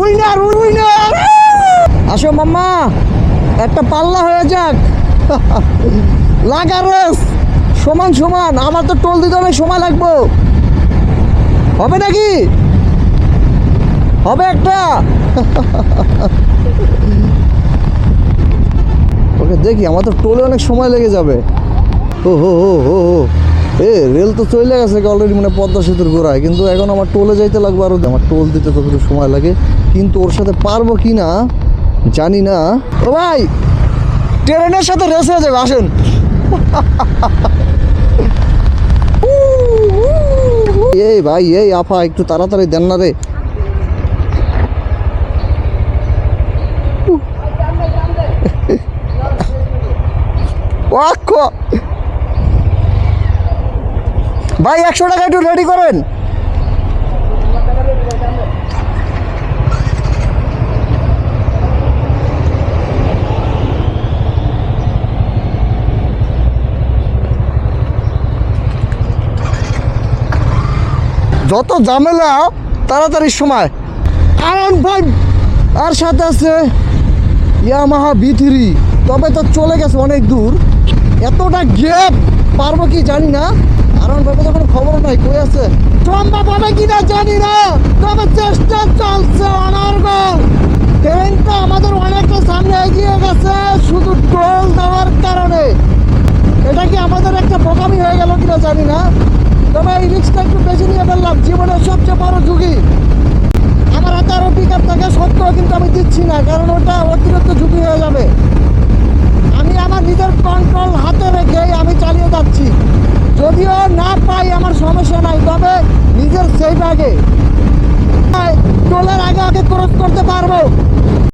Winner winner! আসো মাম্মা, একটা পাল্লা হয়ে যাক। লাগা সমান সমান, আমার তো টোল দিতে অনেক সময় লাগবো। হবে নাকি? হবে একটা? ওকে দেখি, আমার তো টোলে অনেক সময় লেগে যাবে। ও হো হো হো এ রেল তো চলে গেছে অলরেডি মানে পদ্মা সেতুর গোড়ায়, কিন্তু এখন আমার টোলে যাইতে লাগবে আরও আমার টোল দিতে তো সময় লাগে, কিন্তু ওর সাথে পারব কি না, জানি না। ও ভাই, ট্রেনের সাথে রেস হয়ে যাবে, আসেন। এই ভাই, এই আফা, একটু তাড়াতাড়ি দেন না রে। ওয়াক্ষ ভাই, একশো টাকা একটু রেডি করেন। যত ঝামেলা, তাড়াতাড়ি সময়। আরাম ভাই, আর সাথে আছে ইয়ামাহা বি থ্রি। তবে তো চলে গেছে অনেক দূর। এতটা গ্যাপ পারব কি জানি না। আরাম ভাই তো কোনো খবর নাই, কই আছে? সম্ভব হবে কি না জানি না, তবে চেষ্টা চলছে অনর্গল ট্রেনটা আমাদের অনেকটা সামনে এগিয়ে গেছে, শুধু টোল দেওয়ার কারণে। এটা কি আমাদের একটা বোকামি হয়ে গেল কিনা জানি না, তবে এই রিক্সটা একটু বেশি নিয়ে ফেললাম, জীবনের সবচেয়ে বড় ঝুঁকি। আমার হাতে আরও পিক আপ থাকে সত্ত্বেও কিন্তু আমি দিচ্ছি না, কারণ ওটা অতিরিক্ত ঝুঁকি হয়ে যাবে আমি আমার নিজের কন্ট্রোল হাতে রেখে আমি চালিয়ে যাচ্ছি যদিও না পাই আমার সমস্যা নাই, তবে নিজের সেফ আগে। টোলের আগে আগে ক্রস করতে পারব।